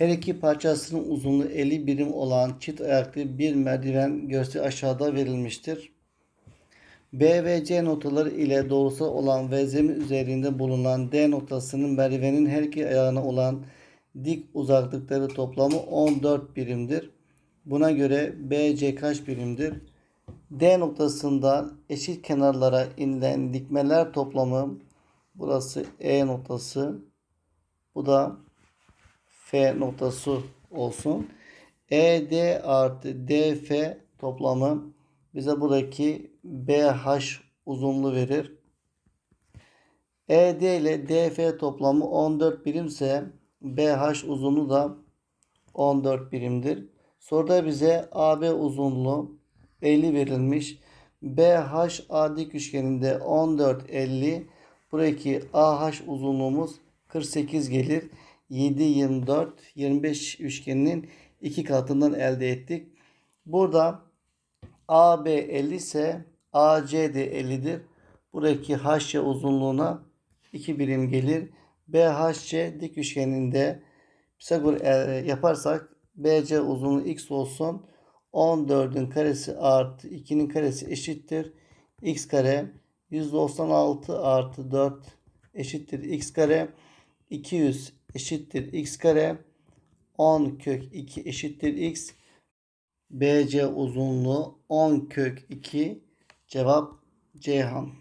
Her iki parçasının uzunluğu 50 birim olan çift ayaklı bir merdiven görseli aşağıda verilmiştir. B ve C noktaları ile doğrusal olan ve zemin üzerinde bulunan D noktasının merdivenin her iki ayağına olan dik uzaklıkları toplamı 14 birimdir. Buna göre BC kaç birimdir? D noktasından eşit kenarlara inilen dikmeler toplamı burası E noktası bu da F noktası olsun. ED artı DF toplamı bize buradaki BH uzunluğu verir. ED ile DF toplamı 14 birimse BH uzunluğu da 14 birimdir. Soruda bize AB uzunluğu 50 verilmiş. BH A dik üçgeninde 14 50. Buradaki AH uzunluğumuz 48 gelir. 7 24 25 üçgeninin iki katından elde ettik. Burada AB 50 ise AC de 50'dir. Buradaki HC uzunluğuna 2 birim gelir. BHC dik üçgeninde Pisagor e, yaparsak BC uzunluğu x olsun. 14'ün karesi artı 2'nin karesi eşittir. x kare 196 artı 4 eşittir x kare. 200 eşittir x kare. 10 kök 2 eşittir x. BC uzunluğu 10 kök 2 cevap Ceyhan.